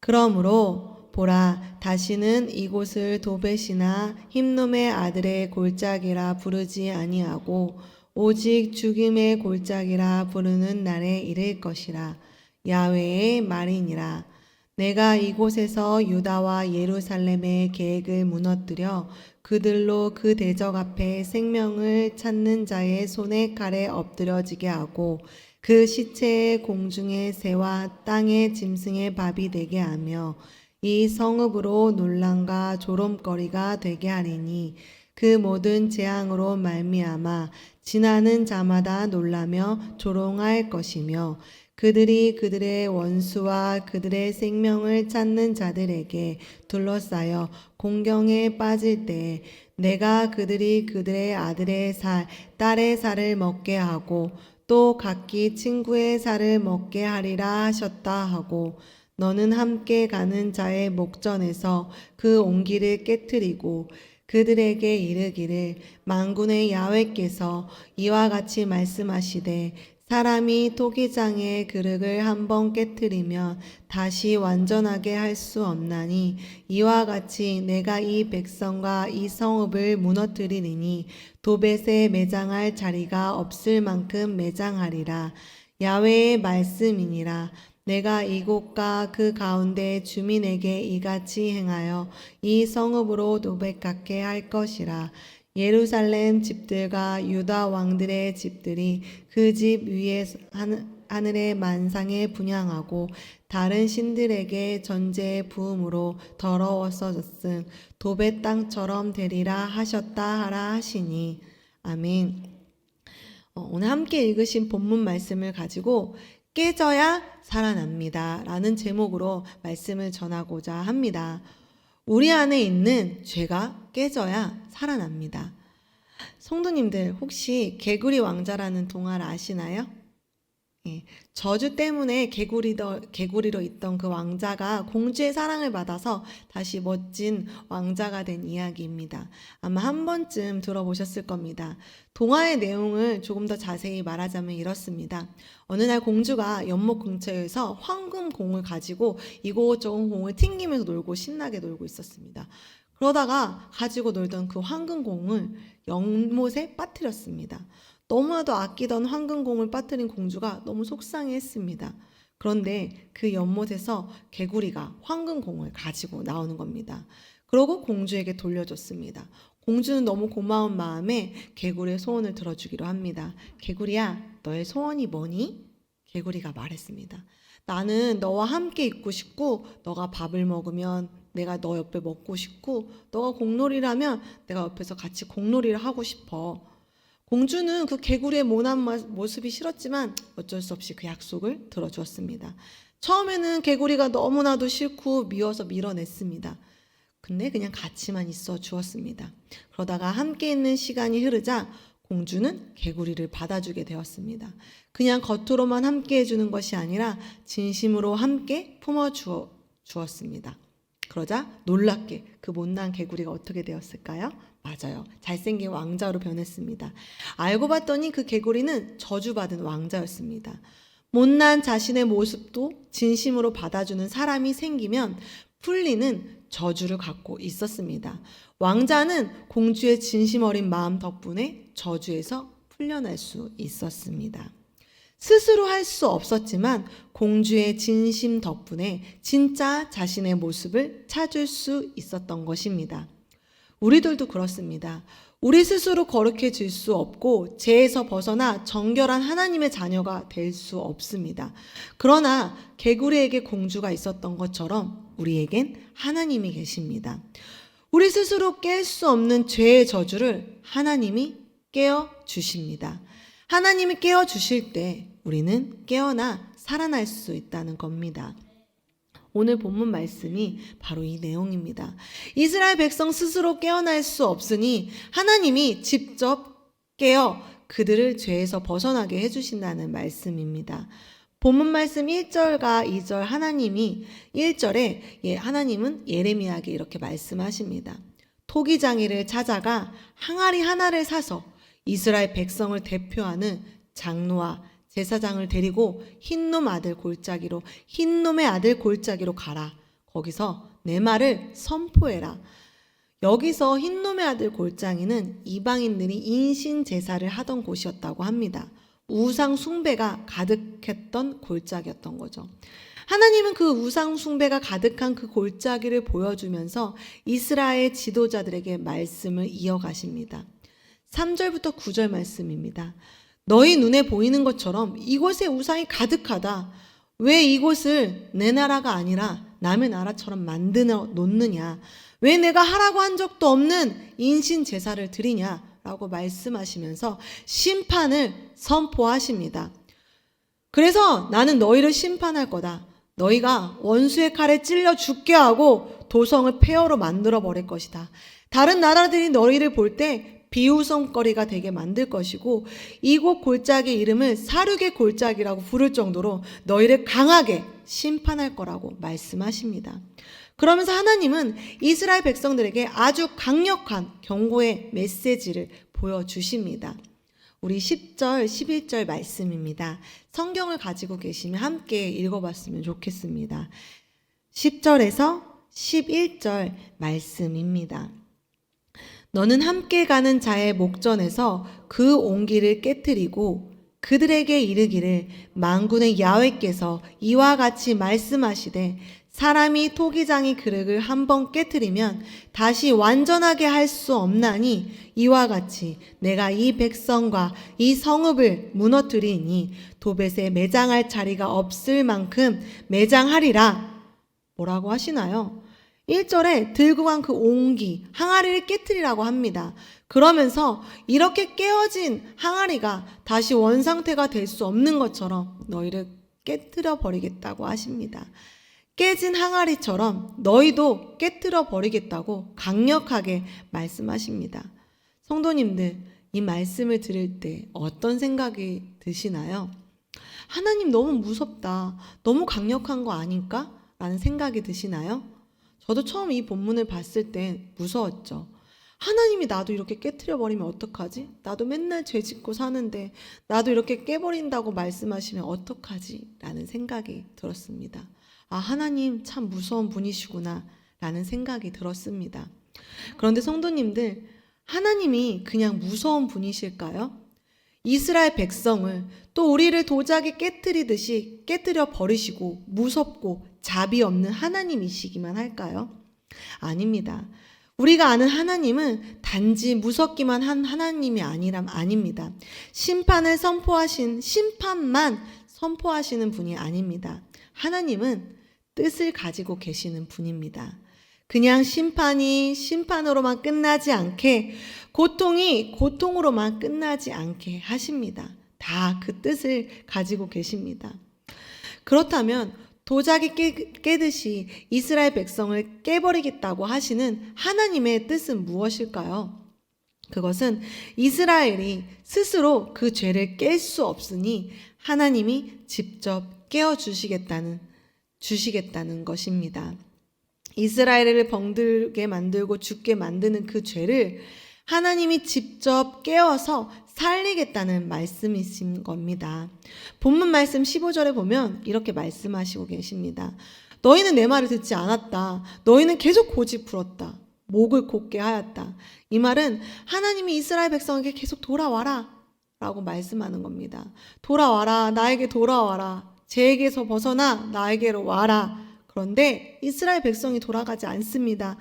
그러므로 보라 다시는 이곳을 도벳이나 힘놈의 아들의 골짜기라 부르지 아니하고 오직 죽임의 골짜기라 부르는 날에 이를 것이라. 야훼의 말이니라. 내가 이곳에서 유다와 예루살렘의 계획을 무너뜨려 그들로 그 대적 앞에 생명을 찾는 자의 손에 칼에 엎드려지게 하고 그 시체의 공중의 새와 땅의 짐승의 밥이 되게 하며 이 성읍으로 논란과 조롱거리가 되게 하리니 그 모든 재앙으로 말미암아 지나는 자마다 놀라며 조롱할 것이며 그들이 그들의 원수와 그들의 생명을 찾는 자들에게 둘러싸여 공경에 빠질 때 내가 그들이 그들의 아들의 살, 딸의 살을 먹게 하고 또 각기 친구의 살을 먹게 하리라 하셨다 하고 너는 함께 가는 자의 목전에서 그 온기를 깨뜨리고 그들에게 이르기를 만군의 야훼께서 이와 같이 말씀하시되 사람이 토기장의 그릇을 한번 깨뜨리면 다시 완전하게 할 수 없나니 이와 같이 내가 이 백성과 이 성읍을 무너뜨리리니 도벳에 매장할 자리가 없을 만큼 매장하리라. 야훼의 말씀이니라. 내가 이곳과 그 가운데 주민에게 이같이 행하여 이 성읍으로 도백하게 할 것이라 예루살렘 집들과 유다 왕들의 집들이 그 집 위에 하늘- 하늘의 만상에 분양하고 다른 신들에게 전제의 부음으로 더러웠어졌음 도배 땅처럼 되리라 하셨다 하라 하시니 아멘. 어, 오늘 함께 읽으신 본문 말씀을 가지고 깨져야 살아납니다. 라는 제목으로 말씀을 전하고자 합니다. 우리 안에 있는 죄가 깨져야 살아납니다. 성도님들 혹시 개구리 왕자라는 동화를 아시나요? 예, 저주 때문에 개구리더, 개구리로 있던 그 왕자가 공주의 사랑을 받아서 다시 멋진 왕자가 된 이야기입니다. 아마 한 번쯤 들어보셨을 겁니다. 동화의 내용을 조금 더 자세히 말하자면 이렇습니다. 어느 날 공주가 연못 근처에서 황금 공을 가지고 이곳저곳 공을 튕기면서 놀고 신나게 놀고 있었습니다. 그러다가 가지고 놀던 그 황금 공을 연못에 빠뜨렸습니다. 너무나도 아끼던 황금공을 빠뜨린 공주가 너무 속상해했습니다. 그런데 그 연못에서 개구리가 황금공을 가지고 나오는 겁니다. 그러고 공주에게 돌려줬습니다. 공주는 너무 고마운 마음에 개구리의 소원을 들어주기로 합니다. 개구리야, 너의 소원이 뭐니? 개구리가 말했습니다. 나는 너와 함께 있고 싶고, 너가 밥을 먹으면 내가 너 옆에 먹고 싶고, 너가 공놀이를 하면 내가 옆에서 같이 공놀이를 하고 싶어. 공주는 그 개구리의 모난 마- 모습이 싫었지만 어쩔 수 없이 그 약속을 들어주었습니다. 처음에는 개구리가 너무나도 싫고 미워서 밀어냈습니다. 근데 그냥 같이만 있어 주었습니다. 그러다가 함께 있는 시간이 흐르자 공주는 개구리를 받아주게 되었습니다. 그냥 겉으로만 함께 해주는 것이 아니라 진심으로 함께 품어 주었습니다. 그러자 놀랍게 그 못난 개구리가 어떻게 되었을까요? 맞아요. 잘생긴 왕자로 변했습니다. 알고 봤더니 그 개구리는 저주받은 왕자였습니다. 못난 자신의 모습도 진심으로 받아주는 사람이 생기면 풀리는 저주를 갖고 있었습니다. 왕자는 공주의 진심 어린 마음 덕분에 저주에서 풀려날 수 있었습니다. 스스로 할 수 없었지만 공주의 진심 덕분에 진짜 자신의 모습을 찾을 수 있었던 것입니다. 우리들도 그렇습니다. 우리 스스로 거룩해질 수 없고 죄에서 벗어나 정결한 하나님의 자녀가 될 수 없습니다. 그러나 개구리에게 공주가 있었던 것처럼 우리에겐 하나님이 계십니다. 우리 스스로 깰 수 없는 죄의 저주를 하나님이 깨어 주십니다. 하나님이 깨어 주실 때 우리는 깨어나 살아날 수 있다는 겁니다. 오늘 본문 말씀이 바로 이 내용입니다. 이스라엘 백성 스스로 깨어날 수 없으니 하나님이 직접 깨어 그들을 죄에서 벗어나게 해주신다는 말씀입니다. 본문 말씀 1절과 2절 하나님이 1절에 예, 하나님은 예레미야에게 이렇게 말씀하십니다. 토기장이를 찾아가 항아리 하나를 사서 이스라엘 백성을 대표하는 장로와 제사장을 데리고 흰놈 아들 골짜기로 흰놈의 아들 골짜기로 가라. 거기서 내 말을 선포해라. 여기서 흰놈의 아들 골장이는 이방인들이 인신 제사를 하던 곳이었다고 합니다. 우상 숭배가 가득했던 골짜기였던 거죠. 하나님은 그 우상 숭배가 가득한 그 골짜기를 보여주면서 이스라엘 지도자들에게 말씀을 이어가십니다. 3절부터 9절 말씀입니다. 너희 눈에 보이는 것처럼 이곳에 우상이 가득하다. 왜 이곳을 내 나라가 아니라 남의 나라처럼 만들어 놓느냐? 왜 내가 하라고 한 적도 없는 인신 제사를 드리냐? 라고 말씀하시면서 심판을 선포하십니다. 그래서 나는 너희를 심판할 거다. 너희가 원수의 칼에 찔려 죽게 하고 도성을 폐허로 만들어 버릴 것이다. 다른 나라들이 너희를 볼 때 비웃음거리가 되게 만들 것이고 이곳 골짜기 이름을 사륙의 골짜기라고 부를 정도로 너희를 강하게 심판할 거라고 말씀하십니다. 그러면서 하나님은 이스라엘 백성들에게 아주 강력한 경고의 메시지를 보여주십니다. 우리 10절, 11절 말씀입니다. 성경을 가지고 계시면 함께 읽어봤으면 좋겠습니다. 10절에서 11절 말씀입니다. 너는 함께 가는 자의 목전에서 그 온기를 깨뜨리고 그들에게 이르기를 만군의 야훼께서 이와 같이 말씀하시되 사람이 토기장이 그릇을 한 번 깨뜨리면 다시 완전하게 할 수 없나니 이와 같이 내가 이 백성과 이 성읍을 무너뜨리니 도벳에 매장할 자리가 없을 만큼 매장하리라. 뭐라고 하시나요? 1절에 들고 간 그 옹기, 항아리를 깨뜨리라고 합니다. 그러면서 이렇게 깨어진 항아리가 다시 원상태가 될 수 없는 것처럼 너희를 깨뜨려 버리겠다고 하십니다. 깨진 항아리처럼 너희도 깨뜨려 버리겠다고 강력하게 말씀하십니다. 성도님들, 이 말씀을 들을 때 어떤 생각이 드시나요? 하나님 너무 무섭다. 너무 강력한 거 아닐까? 라는 생각이 드시나요? 저도 처음 이 본문을 봤을 때 무서웠죠. 하나님이 나도 이렇게 깨뜨려 버리면 어떡하지? 나도 맨날 죄 짓고 사는데 나도 이렇게 깨버린다고 말씀하시면 어떡하지? 라는 생각이 들었습니다. 아, 하나님 참 무서운 분이시구나. 라는 생각이 들었습니다. 그런데 성도님들, 하나님이 그냥 무서운 분이실까요? 이스라엘 백성을 또 우리를 도자기 깨뜨리듯이 깨뜨려 버리시고 무섭고 자비 없는 하나님이시기만 할까요? 아닙니다. 우리가 아는 하나님은 단지 무섭기만 한 하나님이 아니라 아닙니다. 심판을 선포하신 심판만 선포하시는 분이 아닙니다. 하나님은 뜻을 가지고 계시는 분입니다. 그냥 심판이 심판으로만 끝나지 않게 고통이 고통으로만 끝나지 않게 하십니다. 다 그 뜻을 가지고 계십니다. 그렇다면 도자기 깨, 깨듯이 이스라엘 백성을 깨버리겠다고 하시는 하나님의 뜻은 무엇일까요? 그것은 이스라엘이 스스로 그 죄를 깰 수 없으니 하나님이 직접 깨어 주시겠다는 주시겠다는 것입니다. 이스라엘을 병들게 만들고 죽게 만드는 그 죄를 하나님이 직접 깨어서 살리겠다는 말씀이신 겁니다. 본문 말씀 15절에 보면 이렇게 말씀하시고 계십니다. 너희는 내 말을 듣지 않았다. 너희는 계속 고집 부렸다. 목을 곧게 하였다. 이 말은 하나님이 이스라엘 백성에게 계속 돌아와라. 라고 말씀하는 겁니다. 돌아와라. 나에게 돌아와라. 죄에게서 벗어나 나에게로 와라. 그런데 이스라엘 백성이 돌아가지 않습니다.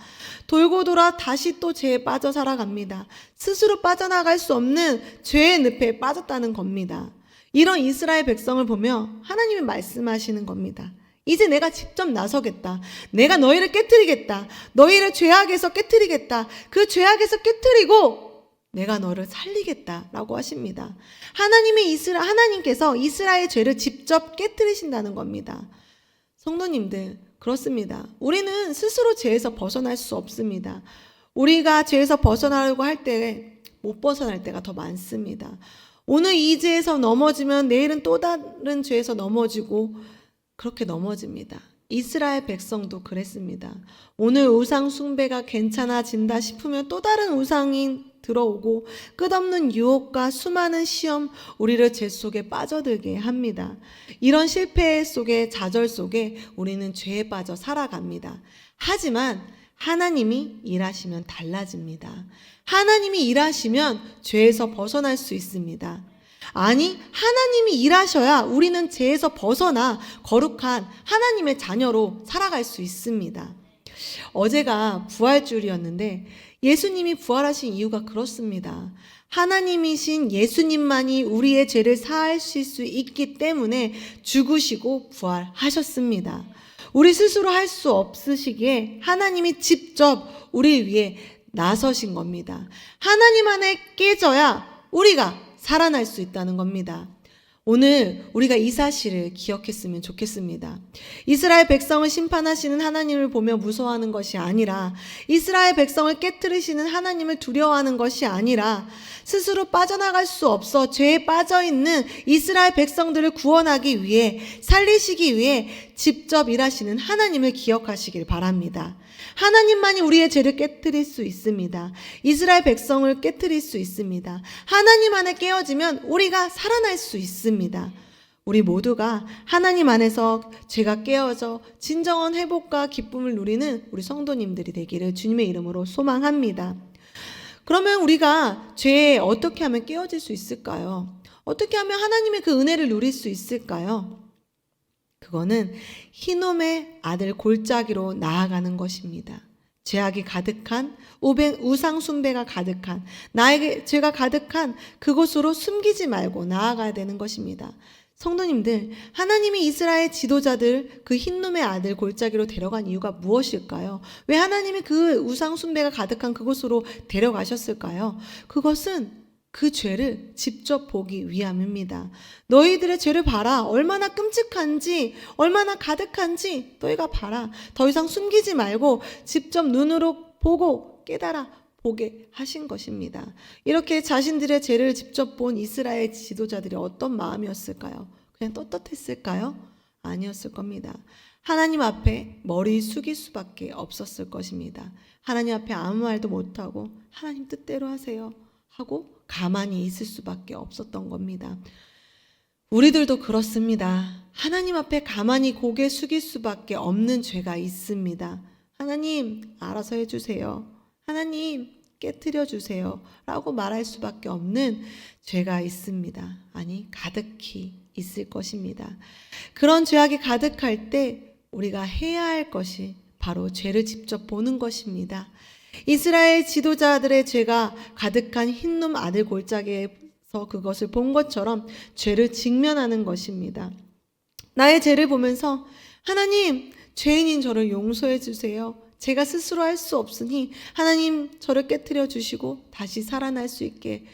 돌고 돌아 다시 또 죄에 빠져 살아갑니다. 스스로 빠져나갈 수 없는 죄의 늪에 빠졌다는 겁니다. 이런 이스라엘 백성을 보며 하나님이 말씀하시는 겁니다. 이제 내가 직접 나서겠다. 내가 너희를 깨뜨리겠다. 너희를 죄악에서 깨뜨리겠다. 그 죄악에서 깨뜨리고 내가 너를 살리겠다라고 하십니다. 하나님이 이스라 하나님께서 이스라엘 죄를 직접 깨뜨리신다는 겁니다. 성도님들, 그렇습니다. 우리는 스스로 죄에서 벗어날 수 없습니다. 우리가 죄에서 벗어나려고 할때못 벗어날 때가 더 많습니다. 오늘 이 죄에서 넘어지면 내일은 또 다른 죄에서 넘어지고 그렇게 넘어집니다. 이스라엘 백성도 그랬습니다. 오늘 우상 숭배가 괜찮아진다 싶으면 또 다른 우상이 들어오고 끝없는 유혹과 수많은 시험 우리를 죄 속에 빠져들게 합니다. 이런 실패 속에 좌절 속에 우리는 죄에 빠져 살아갑니다. 하지만 하나님이 일하시면 달라집니다. 하나님이 일하시면 죄에서 벗어날 수 있습니다. 아니, 하나님이 일하셔야 우리는 죄에서 벗어나 거룩한 하나님의 자녀로 살아갈 수 있습니다. 어제가 부활주일이었는데 예수님이 부활하신 이유가 그렇습니다. 하나님이신 예수님만이 우리의 죄를 사하실 수 있기 때문에 죽으시고 부활하셨습니다. 우리 스스로 할 수 없으시기에 하나님이 직접 우리 위해 나서신 겁니다. 하나님 안에 깨져야 우리가 살아날 수 있다는 겁니다. 오늘 우리가 이 사실을 기억했으면 좋겠습니다. 이스라엘 백성을 심판하시는 하나님을 보며 무서워하는 것이 아니라 이스라엘 백성을 깨뜨리시는 하나님을 두려워하는 것이 아니라 스스로 빠져나갈 수 없어 죄에 빠져 있는 이스라엘 백성들을 구원하기 위해 살리시기 위해 직접 일하시는 하나님을 기억하시길 바랍니다. 하나님만이 우리의 죄를 깨뜨릴 수 있습니다. 이스라엘 백성을 깨뜨릴 수 있습니다. 하나님 안에 깨어지면 우리가 살아날 수 있습니다. 우리 모두가 하나님 안에서 죄가 깨어져 진정한 회복과 기쁨을 누리는 우리 성도님들이 되기를 주님의 이름으로 소망합니다. 그러면 우리가 죄에 어떻게 하면 깨어질 수 있을까요? 어떻게 하면 하나님의 그 은혜를 누릴 수 있을까요? 그거는 희놈의 아들 골짜기로 나아가는 것입니다. 죄악이 가득한 우상 숭배가 가득한 나에게 죄가 가득한 그곳으로 숨기지 말고 나아가야 되는 것입니다. 성도님들, 하나님이 이스라엘 지도자들 그 흰놈의 아들 골짜기로 데려간 이유가 무엇일까요? 왜 하나님이 그 우상 숭배가 가득한 그곳으로 데려가셨을까요? 그것은 그 죄를 직접 보기 위함입니다. 너희들의 죄를 봐라. 얼마나 끔찍한지, 얼마나 가득한지 너희가 봐라. 더 이상 숨기지 말고 직접 눈으로 보고 깨달아 보게 하신 것입니다. 이렇게 자신들의 죄를 직접 본 이스라엘 지도자들이 어떤 마음이었을까요? 그냥 떳떳했을까요? 아니었을 겁니다. 하나님 앞에 머리 숙일 수밖에 없었을 것입니다. 하나님 앞에 아무 말도 못하고 하나님 뜻대로 하세요 하고 가만히 있을 수밖에 없었던 겁니다. 우리들도 그렇습니다. 하나님 앞에 가만히 고개 숙일 수밖에 없는 죄가 있습니다. 하나님, 알아서 해주세요. 하나님, 깨뜨려 주세요. 라고 말할 수밖에 없는 죄가 있습니다. 아니, 가득히 있을 것입니다. 그런 죄악이 가득할 때 우리가 해야 할 것이 바로 죄를 직접 보는 것입니다. 이스라엘 지도자들의 죄가 가득한 흰놈 아들 골짜기에서 그것을 본 것처럼 죄를 직면하는 것입니다. 나의 죄를 보면서 하나님, 죄인인 저를 용서해 주세요. 제가 스스로 할 수 없으니 하나님 저를 깨뜨려 주시고 다시 살아날 수 있게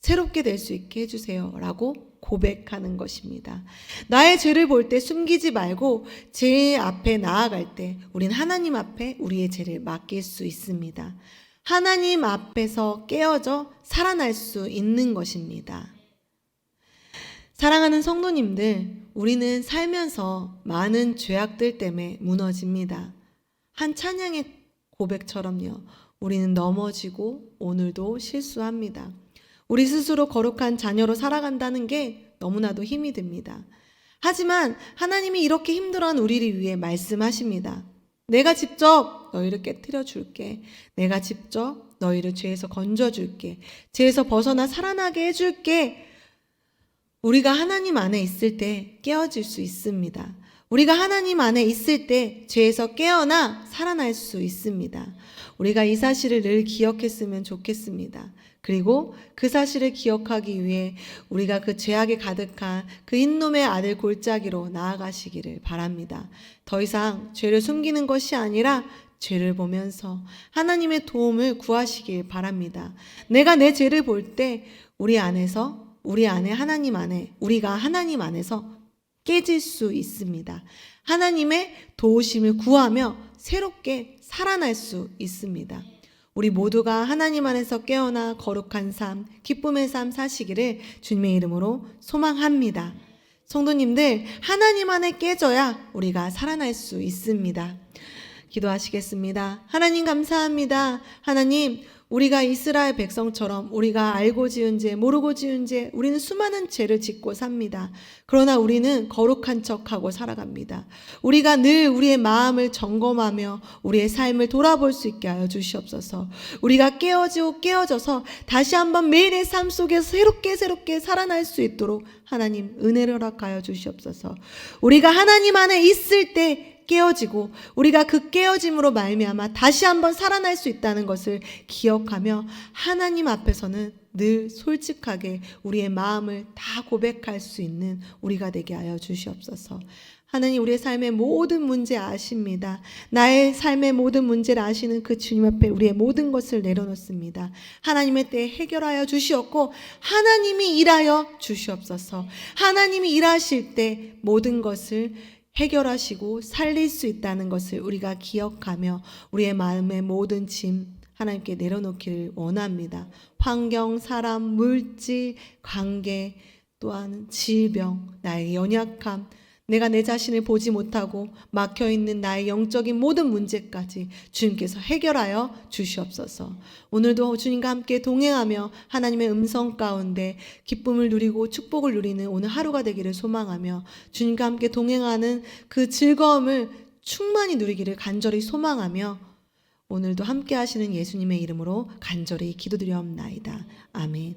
새롭게 될 수 있게 해주세요. 라고 고백하는 것입니다. 나의 죄를 볼 때 숨기지 말고 제 앞에 나아갈 때 우린 하나님 앞에 우리의 죄를 맡길 수 있습니다. 하나님 앞에서 깨어져 살아날 수 있는 것입니다. 사랑하는 성도님들, 우리는 살면서 많은 죄악들 때문에 무너집니다. 한 찬양의 고백처럼요. 우리는 넘어지고 오늘도 실수합니다. 우리 스스로 거룩한 자녀로 살아간다는 게 너무나도 힘이 듭니다. 하지만 하나님이 이렇게 힘들어한 우리를 위해 말씀하십니다. 내가 직접 너희를 깨뜨려 줄게. 내가 직접 너희를 죄에서 건져 줄게. 죄에서 벗어나 살아나게 해 줄게. 우리가 하나님 안에 있을 때 깨어질 수 있습니다. 우리가 하나님 안에 있을 때 죄에서 깨어나 살아날 수 있습니다. 우리가 이 사실을 늘 기억했으면 좋겠습니다. 그리고 그 사실을 기억하기 위해 우리가 그 죄악에 가득한 그 흰놈의 아들 골짜기로 나아가시기를 바랍니다. 더 이상 죄를 숨기는 것이 아니라 죄를 보면서 하나님의 도움을 구하시길 바랍니다. 내가 내 죄를 볼 때 우리 안에서 우리 안에 하나님 안에 우리가 하나님 안에서 깨질 수 있습니다. 하나님의 도우심을 구하며 새롭게 살아날 수 있습니다. 우리 모두가 하나님 안에서 깨어나 거룩한 삶, 기쁨의 삶 사시기를 주님의 이름으로 소망합니다. 성도님들, 하나님 안에 깨져야 우리가 살아날 수 있습니다. 기도하시겠습니다. 하나님 감사합니다. 하나님, 우리가 이스라엘 백성처럼 우리가 알고 지은 죄, 모르고 지은 죄, 우리는 수많은 죄를 짓고 삽니다. 그러나 우리는 거룩한 척하고 살아갑니다. 우리가 늘 우리의 마음을 점검하며 우리의 삶을 돌아볼 수 있게 하여 주시옵소서. 우리가 깨어지고 깨어져서 다시 한번 매일의 삶 속에서 새롭게 새롭게 살아날 수 있도록 하나님 은혜를 허락하여 주시옵소서. 우리가 하나님 안에 있을 때 깨어지고 우리가 그 깨어짐으로 말미암아 다시 한번 살아날 수 있다는 것을 기억하며 하나님 앞에서는 늘 솔직하게 우리의 마음을 다 고백할 수 있는 우리가 되게 하여 주시옵소서. 하나님 우리의 삶의 모든 문제 아십니다. 나의 삶의 모든 문제를 아시는 그 주님 앞에 우리의 모든 것을 내려놓습니다. 하나님의 때에 해결하여 주시옵고 하나님이 일하여 주시옵소서. 하나님이 일하실 때 모든 것을 해결하시고 살릴 수 있다는 것을 우리가 기억하며 우리의 마음의 모든 짐 하나님께 내려놓기를 원합니다. 환경, 사람, 물질, 관계, 또한 질병, 나의 연약함, 내가 내 자신을 보지 못하고 막혀 있는 나의 영적인 모든 문제까지 주님께서 해결하여 주시옵소서. 오늘도 주님과 함께 동행하며 하나님의 음성 가운데 기쁨을 누리고 축복을 누리는 오늘 하루가 되기를 소망하며 주님과 함께 동행하는 그 즐거움을 충만히 누리기를 간절히 소망하며 오늘도 함께 하시는 예수님의 이름으로 간절히 기도드려옵나이다. 아멘.